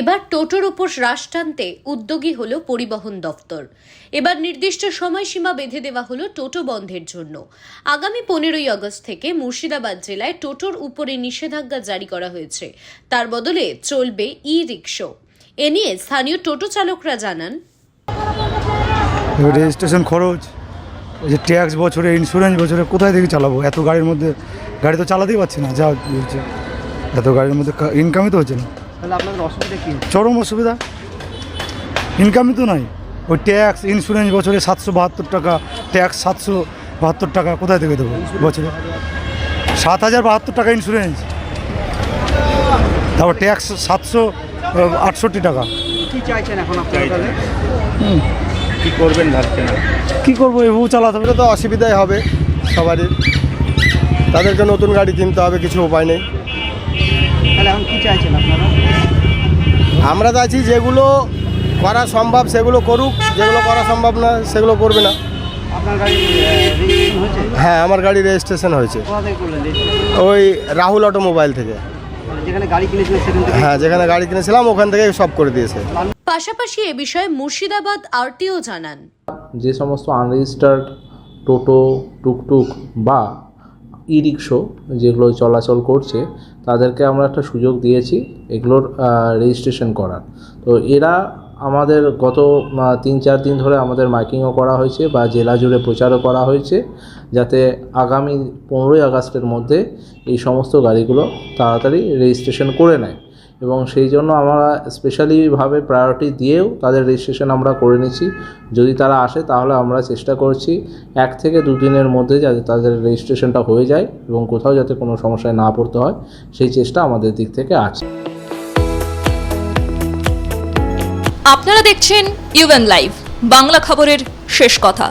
এবার টোটোর ওপর হ্রাস টানতে উদ্যোগী হল পরিবহন দফতর এবার নির্দিষ্ট সময়সীমা বেঁধে দেওয়া হলো টোটো বন্ধের জন্য। আগামী পনেরোই আগস্ট থেকে মুর্শিদাবাদ জেলায় টোটোর উপরে নিষেধাজ্ঞা জারি করা হয়েছে। তার বদলে চলবে ই রিক্সো এ নিয়ে স্থানীয় টোটো চালকরা জানান, রেজিস্ট্রেশন খরচ যে ট্যাক্স বছরে ইন্স্যুরেন্স বছরে কোথায় থেকে চালাবো? এত গাড়ির মধ্যে, গাড়ি তো চালাতেই পারছি না, যা এত গাড়ির মধ্যে ইনকামই তো হচ্ছে না। তাহলে আপনাদের অসুবিধা কী? চরম অসুবিধা। ইনকামই তো নাই। ওই ট্যাক্স ইন্স্যুরেন্স বছরে সাতশো বাহাত্তর টাকা ট্যাক্স সাতশো বাহাত্তর টাকা কোথায় থেকে দেবো বছরে? সাত হাজার বাহাত্তর টাকা ইন্স্যুরেন্স তারপর ট্যাক্স সাতশো আটষট্টি টাকা। কী চাইছেন এখন আপনারা কি করবেন ভাবছেন? কী করব এভাবে চালাতে হবে। তো অসুবিধাই হবে সবারই। তাদেরকে নতুন গাড়ি কিনতে হবে কিছু উপায় নেই। তাহলে এখন কী চাইছেন আপনারা? আমরা তো আছি যেগুলো করা সম্ভব সেগুলো করুক যেগুলো করা সম্ভব না সেগুলো করবে না। আপনার গাড়ি রেজিস্ট্রেশন হয়েছে? হ্যাঁ আমার গাড়ি রেজিস্ট্রেশন হয়েছে। কোথা থেকে করলেন registration? ওই রাহুল অটোমোবাইল থেকে। মানে যেখানে গাড়ি কিনেছিলেন সেখান থেকে? হ্যাঁ যেখানে গাড়ি কিনেছিলাম ওখান থেকে সব করে দিয়েছে। পাশাপাশি এ বিষয়ে মুর্শিদাবাদ আরটিও জানান। যে সমস্ত আনরেজিস্টার্ড টোটো টুকটুক বা ই রিক্সো যেগুলো চলাচল করছে, তাদেরকে আমরা একটা সুযোগ দিয়েছি এগুলোর রেজিস্ট্রেশন করার। তো এরা আমাদের গত তিন চার দিন ধরে আমাদের মাইকিংও করা হয়েছে বা জেলা জুড়ে প্রচারও করা হয়েছে, যাতে আগামী পনেরোই আগস্টের মধ্যে এই সমস্ত গাড়িগুলো তাড়াতাড়ি রেজিস্ট্রেশন করে নেয়। এবং সেই জন্য আমরা স্পেশালিভাবে প্রায়োরিটি দিয়েও তাদের রেজিস্ট্রেশন আমরা করে নিচ্ছি। যদি তারা আসে তাহলে আমরা চেষ্টা করছি এক থেকে দুদিনের মধ্যে যাতে তাদের রেজিস্ট্রেশনটা হয়ে যায় এবং কোথাও যাতে কোনো সমস্যায় না পড়তে হয়, সেই চেষ্টা আমাদের দিক থেকে আছে। আপনারা দেখছেন ইউএন লাইভ বাংলা খবরের শেষ কথা।